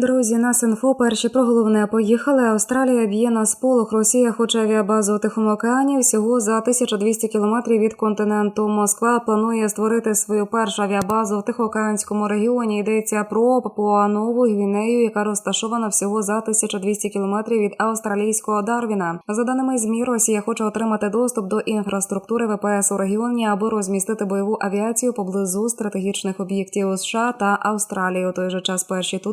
Друзі, нас інфо перші про головне поїхали. Австралія б'є на сполох. Росія хоче авіабазу у Тихому океані всього за 1200 кілометрів від континенту. Москва планує створити свою першу авіабазу в Тихоокеанському регіоні. Йдеться про Папуа-Нову Гвінею, яка розташована всього за 1200 кілометрів від австралійського Дарвіна. За даними змі, Росія хоче отримати доступ до інфраструктури ВПС у регіоні, аби розмістити бойову авіацію поблизу стратегічних об'єктів США та Австралії. У той же час перші ту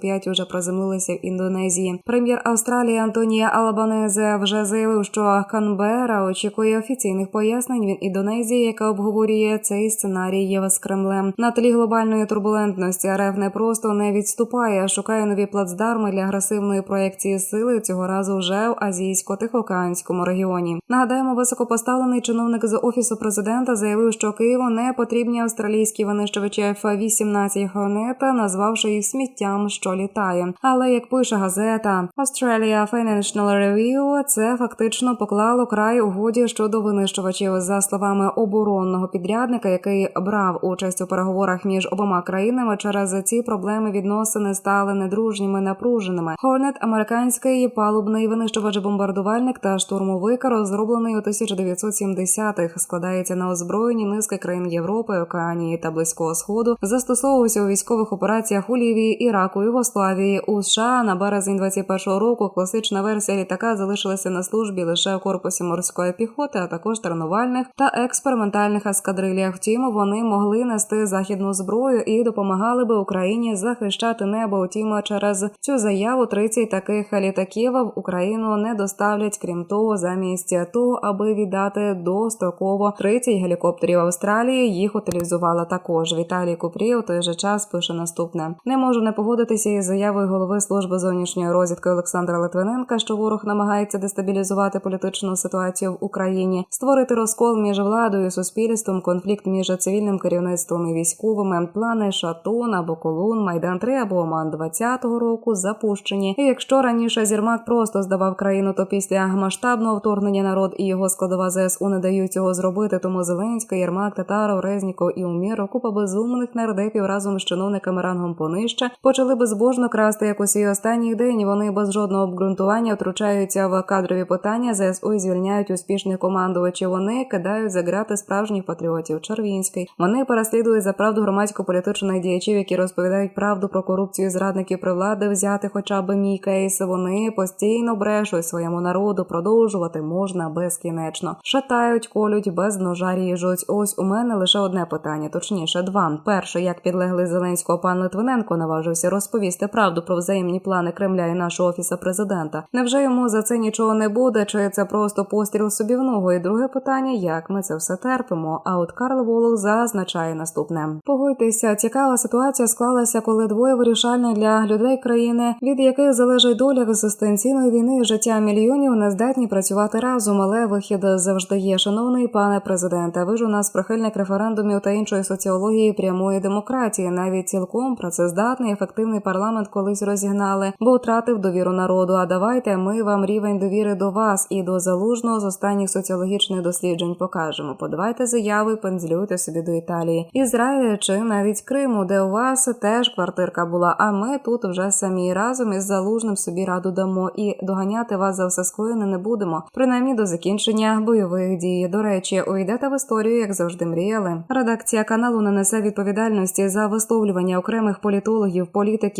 95 уже приземлилися в Індонезії. Прем'єр Австралії Антонія Албанезе вже заявив, що Канбера очікує офіційних пояснень від Індонезії, яка обговорює цей сценарій Єва з Кремлем. На тлі глобальної турбулентності РФ не просто не відступає, шукає нові плацдарми для агресивної проєкції сили цього разу вже в азійсько-тихоокеанському регіоні. Нагадаємо, високопоставлений чиновник з офісу президента заявив, що Києву не потрібні австралійські винищувачі F-18 Hornet, назвавши їх сміттям, що літає. Але як пише газета Australia Financial Review, це фактично поклало край угоді щодо винищувачів. За словами оборонного підрядника, який брав участь у переговорах між обома країнами, через ці проблеми відносини стали недружніми напруженими. Hornet – американський палубний винищувач-бомбардувальник та штурмовик, розроблений у 1970-х, складається на озброєнні низки країн Європи, Океанії та Близького Сходу, застосовувався у військових операціях у Лівії, Іраку, Югославії. У США на березень 21-го року класична версія літака залишилася на службі лише у корпусі морської піхоти, а також тренувальних та експериментальних ескадрильях. Втім, вони могли нести західну зброю і допомагали би Україні захищати небо. Втім, через цю заяву 30 таких літаків в Україну не доставлять. Крім того, замість того, аби віддати достроково 30 гелікоптерів Австралії, їх утилізувала також. Віталій Купрій у той же час пише наступне: не можу не погодитися із заявою голови служби зовнішньої розвідки Олександра Литвиненка, що ворог намагається дестабілізувати політичну ситуацію в Україні, створити розкол між владою і суспільством, конфлікт між цивільним керівництвом і військовими, плани Шатун або Колун, Майдан 3 або Оман 20-го року запущені. І якщо раніше Зірмак просто здавав країну, то після масштабного вторгнення народ і його складова ЗСУ не дають цього зробити. Тому Зеленський, Єрмак, Татаров, Резніков і Умєров, купа безумних нардепів разом з чиновниками рангом понижче почали безбожно красти як у свій останній день. Вони без жодного обґрунтування втручаються в кадрові питання ЗСУ і звільняють успішних командувачів. Вони кидають за грати справжніх патріотів. Червінський вони переслідують за правду громадсько-політичних діячів, які розповідають правду про корупцію зрадників при влади, взяти хоча б мій кейс. Вони постійно брешуть своєму народу. Продовжувати можна безкінечно. Шатають, колють без ножа ріжуть. Ось у мене лише одне питання, точніше, два. Перше, як підлеглий Зеленського пан Литвиненко наважився розповісти правду про взаємні плани Кремля і нашого офіса президента. Невже йому за це нічого не буде? Чи це просто постріл собі в ногу? І друге питання: як ми це все терпимо? А от Карл Волох зазначає наступне: погодьтеся, цікава ситуація склалася, коли двоє вирішальних для людей країни, від яких залежить доля екзистенційної війни і життя мільйонів, не здатні працювати разом. Але вихід завжди є. Шановний пане президенте, ви ж у нас прихильник референдумів та іншої соціології прямої демократії, навіть цілком працездатний, ефективний парламент колись розігнали, бо втратив довіру народу. А давайте ми вам рівень довіри до вас і до залужного з останніх соціологічних досліджень покажемо. Подавайте заяви, пензлюйте собі до Італії, Ізраїля чи навіть Криму, де у вас теж квартирка була. А ми тут вже самі разом із залужним собі раду дамо і доганяти вас за все скоєне не будемо, принаймні до закінчення бойових дій. До речі, уйдете в історію, як завжди мріяли. Редакція каналу не несе відповідальності за висловлювання окремих політологів, політиків,